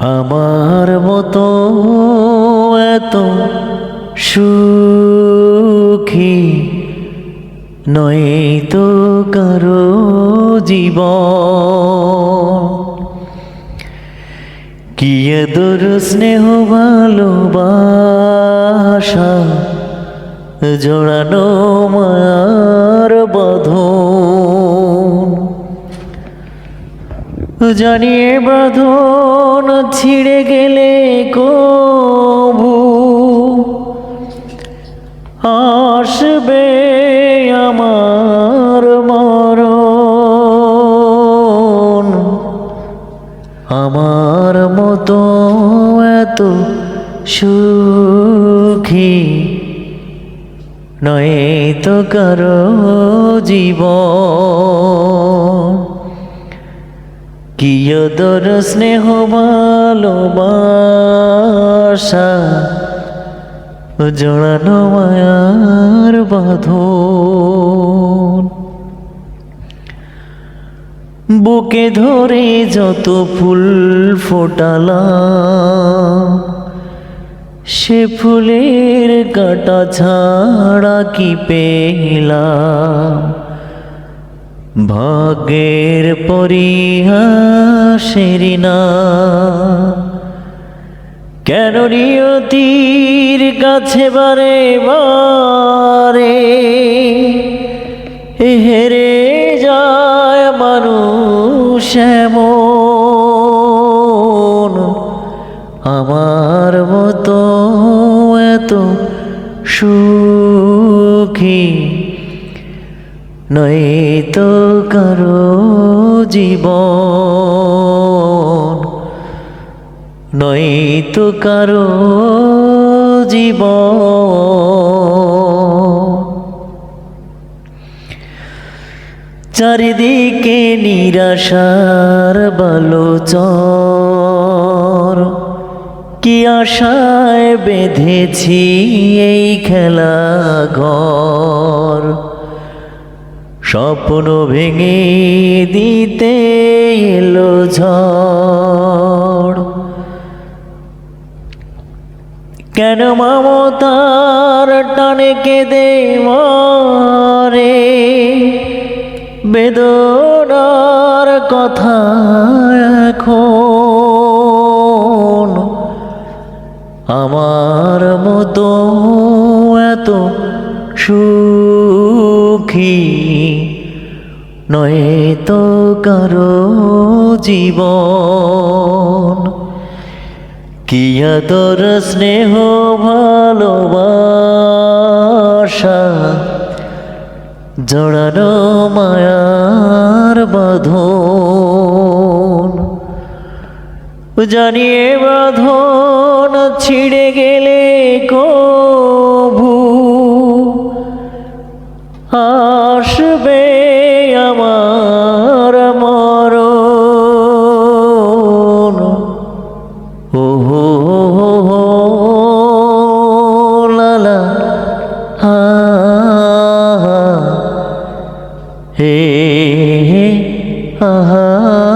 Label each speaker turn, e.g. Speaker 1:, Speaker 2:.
Speaker 1: আমার মতো এত সুখী নয় তো কারও জীব কি এদর স্নেহ ভালোবাসা, জোড়ানো মায়ার বাঁধন জানিয়ে বাঁধন ছিঁড়ে গেলে কবু। আসবে আমার মরণ। আমার মতো এত সুখী নয় তো কারও জীবন। কিয়দর স্নেহ ভালোবাসা? জড়ানো মায়ার বাঁধন। বুকে ধরে যত ফুল ফোটালাম, সে ফুলের কাটা ছাড়া কি পেলাম? ভাগ্যের পরিহাসের না। কেন নিয়তির কাছে বারে বারে হেরে যায় মানুষ এমন? আমার মতো এত সুখী নয় তো কারও জীবন নয় তো কারও জীবন। চারিদিকে নিরাশার বালোচর, কি আশায় বেঁধেছি এই খেলা ঘর স্বপ্ন ভেঙে দিতে এলো ঝড়। কেন মমতার টানে কেঁদে মরে? বেদনার কথা এখন। আমার মতো এত সুখী নয় তো কারও জীবন। কি আদর, স্নেহ, ভালোবাসা জড়ানো মায়ার বাঁধন। জানিয়ে বাঁধন ছিঁড়ে গেলে কভু আসবে আমার মর ওহো লালা হা হে আহা